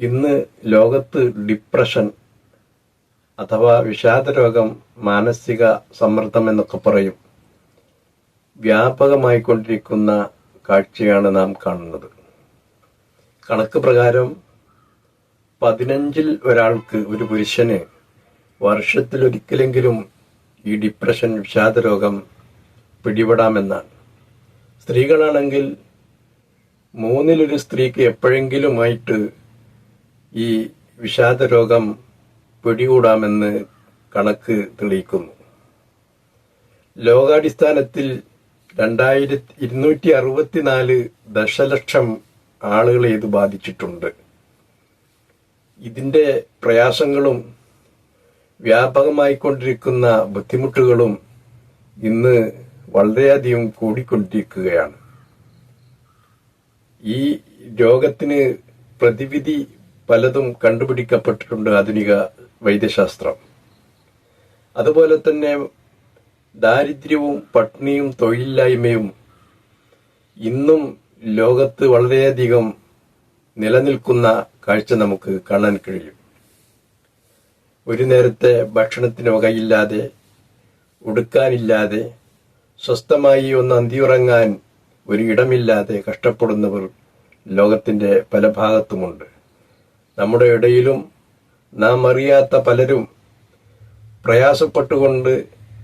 ഇന്ന് ലോകത്ത് ഡിപ്രഷൻ അഥവാ വിഷാദരോഗം മാനസിക സമ്മർദ്ദം എന്നൊക്കെ പറയും. വ്യാപകമായി കൊണ്ടിരിക്കുന്ന കാഴ്ചയാണ് നാം കാണുന്നത്. കണക്ക് പ്രകാരം പതിനഞ്ചിൽ ഒരാൾക്ക് ഒരു പുരുഷന് വർഷത്തിലൊരിക്കലെങ്കിലും ഈ ഡിപ്രഷൻ വിഷാദരോഗം പിടിപെടാമെന്നാണ്. സ്ത്രീകളാണെങ്കിൽ മൂന്നിലൊരു സ്ത്രീക്ക് എപ്പോഴെങ്കിലുമായിട്ട് ഈ വിഷാദ രോഗം പിടികൂടാമെന്ന് കണക്ക് തെളിയിക്കുന്നു. ലോകാടിസ്ഥാനത്തിൽ രണ്ടായിരത്തി ഇരുന്നൂറ്റി അറുപത്തിനാല് ദശലക്ഷം ആളുകളെ ഇത് ബാധിച്ചിട്ടുണ്ട്. ഇതിന്റെ പ്രയാസങ്ങളും വ്യാപകമായിക്കൊണ്ടിരിക്കുന്ന ബുദ്ധിമുട്ടുകളും ഇന്ന് വളരെയധികം കൂടിക്കൊണ്ടിരിക്കുകയാണ്. ഈ രോഗത്തിന് പ്രതിവിധി പലതും കണ്ടുപിടിക്കപ്പെട്ടിട്ടുണ്ട് ആധുനിക വൈദ്യശാസ്ത്രം. അതുപോലെ തന്നെ ദാരിദ്ര്യവും പട്ടിണിയും തൊഴിലില്ലായ്മയും ഇന്നും ലോകത്ത് വളരെയധികം നിലനിൽക്കുന്ന കാഴ്ച നമുക്ക് കാണാൻ കഴിയും. ഒരു നേരത്തെ ഭക്ഷണത്തിന് വകയില്ലാതെ ഉടുക്കാനില്ലാതെ സ്വസ്ഥമായി ഒന്ന് അന്തിയുറങ്ങാൻ ഒരു ഇടമില്ലാതെ കഷ്ടപ്പെടുന്നവർ ലോകത്തിന്റെ പല ഭാഗത്തുമുണ്ട്. നമ്മുടെ ഇടയിലും നാം അറിയാത്ത പലരും പ്രയാസപ്പെട്ടുകൊണ്ട്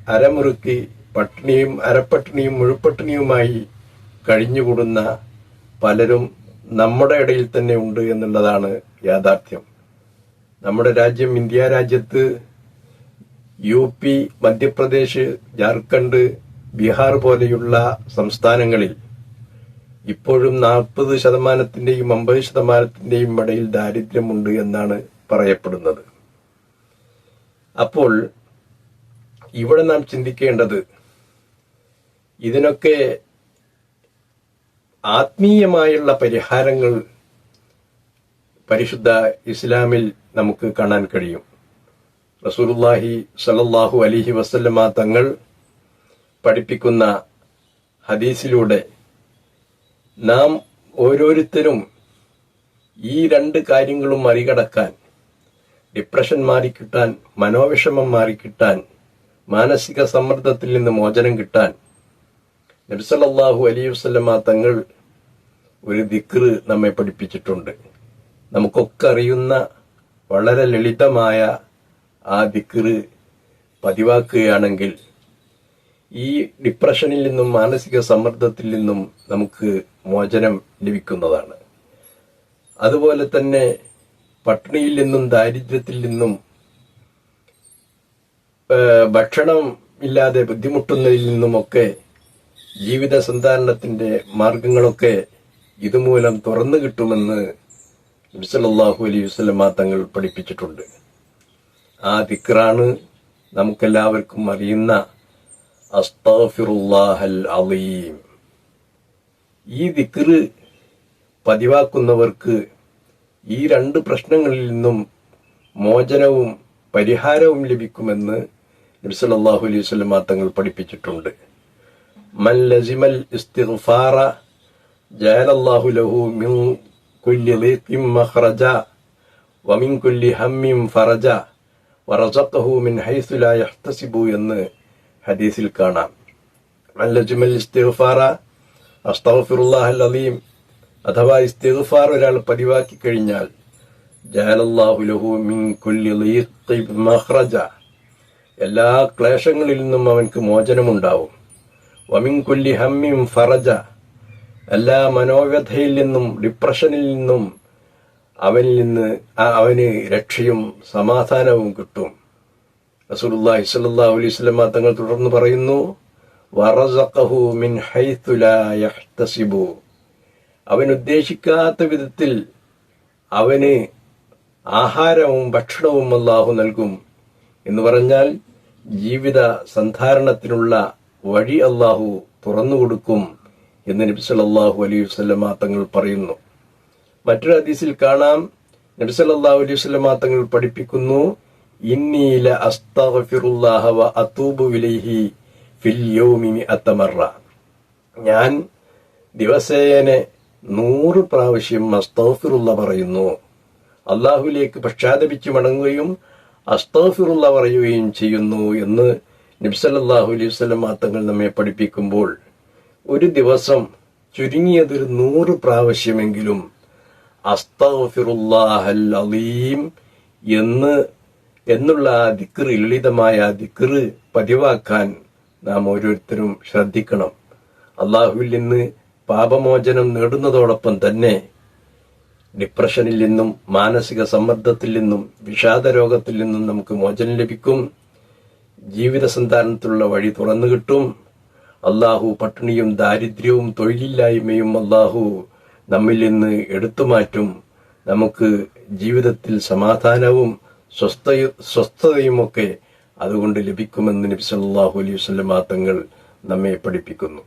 അരമുറുക്കി പട്ടിണിയും അരപ്പട്ടിണിയും മുഴുപ്പട്ടിണിയുമായി കഴിഞ്ഞുകൂടുന്ന പലരും നമ്മുടെ ഇടയിൽ തന്നെ ഉണ്ട് എന്നുള്ളതാണ് യാഥാർത്ഥ്യം. നമ്മുടെ രാജ്യം ഇന്ത്യ രാജ്യത്ത് യു പി മധ്യപ്രദേശ് ജാർഖണ്ഡ് ബീഹാർ പോലെയുള്ള സംസ്ഥാനങ്ങളിൽ ഇപ്പോഴും നാൽപ്പത് ശതമാനത്തിന്റെയും അമ്പത് ശതമാനത്തിന്റെയും ഇടയിൽ ദാരിദ്ര്യമുണ്ട് എന്നാണ് പറയപ്പെടുന്നത്. അപ്പോൾ ഇവിടെ നാം ചിന്തിക്കേണ്ടത് ഇതിനൊക്കെ ആത്മീയമായുള്ള പരിഹാരങ്ങൾ പരിശുദ്ധ ഇസ്ലാമിൽ നമുക്ക് കാണാൻ കഴിയും. റസൂലുള്ളാഹി സലല്ലാഹു അലിഹി വസല്ലമ തങ്ങൾ പഠിപ്പിക്കുന്ന ഹദീസിലൂടെ നാം ഓരോരുത്തരും ഈ രണ്ട് കാര്യങ്ങളും മറികടക്കാൻ ഡിപ്രഷൻ മാറിക്കിട്ടാൻ മനോവിഷമം മാറിക്കിട്ടാൻ മാനസിക സമ്മർദ്ദത്തിൽ നിന്ന് മോചനം കിട്ടാൻ നബ്സലല്ലാഹു അലി വസ്ലമ തങ്ങൾ ഒരു ദിക്റ് നമ്മെ പഠിപ്പിച്ചിട്ടുണ്ട്. നമുക്കൊക്കെ അറിയുന്ന വളരെ ലളിതമായ ആ ദിക്റ് പതിവാക്കുകയാണെങ്കിൽ ഈ ഡിപ്രഷനിൽ നിന്നും മാനസിക സമ്മർദ്ദത്തിൽ നിന്നും നമുക്ക് മോചനം ലഭിക്കുന്നതാണ്. അതുപോലെ തന്നെ പട്ടിണിയിൽ നിന്നും ദാരിദ്ര്യത്തിൽ നിന്നും ഭക്ഷണം ഇല്ലാതെ ബുദ്ധിമുട്ടുന്നതിൽ നിന്നുമൊക്കെ ജീവിത സന്ധാരണത്തിന്റെ മാർഗങ്ങളൊക്കെ ഇതുമൂലം തുറന്നു കിട്ടുമെന്ന് നബിസല്ലാഹു അലൈഹി വസല്ലമ തങ്ങൾ പഠിപ്പിച്ചിട്ടുണ്ട്. ആ ദിക്റാണ് നമുക്കെല്ലാവർക്കും അറിയുന്ന അസ്താഫിറുല്ലാഹൽ അലീം ഈ ദിക്റ് പതിവാക്കുന്നവർക്ക് ഈ രണ്ട് പ്രശ്നങ്ങളിൽ നിന്നും മോചനവും പരിഹാരവും ലഭിക്കുമെന്ന് നബ്സലല്ലാഹു അലൈഹി വസല്ലമ തങ്ങൾ പഠിപ്പിച്ചിട്ടുണ്ട്. മൻ ലസിമൽ ഇസ്തിഗ്ഫാറ ജഅലല്ലാഹു ലഹു മിൻ കുല്ലി ളീഖിൻ മഖ്റജ വമിൻ കുല്ലി ഹമ്മിൻ ഫറജ വറസഖഹു മിൻ ഹൈസു ലാ യഹ്തസിബു എന്ന് ഹദീസിൽ കാണാം. മൻ ലസിമൽ ഇസ്തിഗ്ഫാറ അസ്തഗ്ഫിറുല്ലാഹൽ അലീം അഥവാ ഇസ്തിഗ്ഫാർ ഒരാൾ പതിവാക്കി കഴിഞ്ഞാൽ എല്ലാ ക്ലേശങ്ങളിൽ നിന്നും അവൻക്ക് മോചനമുണ്ടാവും. വമിൻ ഹമ്മിൻ ഫറജ. എല്ലാ മനോവ്യഥയിൽ നിന്നും ഡിപ്രഷനിൽ നിന്നും അവനിൽ നിന്ന് അവന് രക്ഷയും സമാധാനവും കിട്ടും. റസൂലുള്ളാഹി സ്വല്ലല്ലാഹു അലൈഹി വസല്ലം തങ്ങൾ തുടർന്ന് പറയുന്നു വറസഖഹു മിൻ യഹ്തസിബു. അവൻ ഉദ്ദേശിക്കാത്ത വിധത്തിൽ അവന് ആഹാരവും ഭക്ഷണവും അല്ലാഹു നൽകും എന്ന് പറഞ്ഞാൽ ജീവിത സന്ധാരണത്തിനുള്ള വഴി അല്ലാഹു തുറന്നു കൊടുക്കും എന്ന് നബി സല്ലല്ലാഹു അലൈഹി വസല്ലമ തങ്ങൾ പറയുന്നു. മറ്റൊരു ഹദീസിൽ കാണാം. നബി സല്ലല്ലാഹു അലൈഹി വസല്ലമ തങ്ങൾ പഠിപ്പിക്കുന്നു ഇന്നീല അസ്തഗ്ഫിറുല്ലാഹ വ അതൂബു ഇലൈഹി ഫിൽ അത്തമറ. ഞാൻ ദിവസേന നൂറ് പ്രാവശ്യം അസ്തോഫിറുള്ള പറയുന്നു. അള്ളാഹുലേക്ക് പശ്ചാത്തപിച്ച് മടങ്ങുകയും അസ്തോഫിറുള്ള പറയുകയും ചെയ്യുന്നു എന്ന് നബ്സല്ലാഹു അലൈഹി സ്വലം തങ്ങൾ നമ്മെ പഠിപ്പിക്കുമ്പോൾ ഒരു ദിവസം ചുരുങ്ങിയതൊരു നൂറ് പ്രാവശ്യമെങ്കിലും അസ്തഫിറുല്ലാഹൽ അലീം എന്ന് എന്നുള്ള ആ ദിക്റ് ലളിതമായ ആ ദിക്റ് പതിവാക്കാൻ നാം ഓരോരുത്തരും ശ്രദ്ധിക്കണം. അള്ളാഹുവിൽ നിന്ന് പാപമോചനം നേടുന്നതോടൊപ്പം തന്നെ ഡിപ്രഷനിൽ നിന്നും മാനസിക സമ്മർദ്ദത്തിൽ നിന്നും വിഷാദ രോഗത്തിൽ നിന്നും നമുക്ക് മോചനം ലഭിക്കും. ജീവിത സന്താനത്തിലുള്ള വഴി തുറന്നു കിട്ടും. അള്ളാഹു പട്ടിണിയും ദാരിദ്ര്യവും തൊഴിലില്ലായ്മയും അള്ളാഹു നമ്മിൽ നിന്ന് എടുത്തുമാറ്റും നമുക്ക് ജീവിതത്തിൽ സമാധാനവും സ്വസ്ഥ സ്വസ്ഥതയുമൊക്കെ അതുകൊണ്ട് ലഭിക്കുമെന്ന് നബി സല്ലല്ലാഹു അലൈഹി തങ്ങൾ നമ്മെ പഠിപ്പിക്കുന്നു.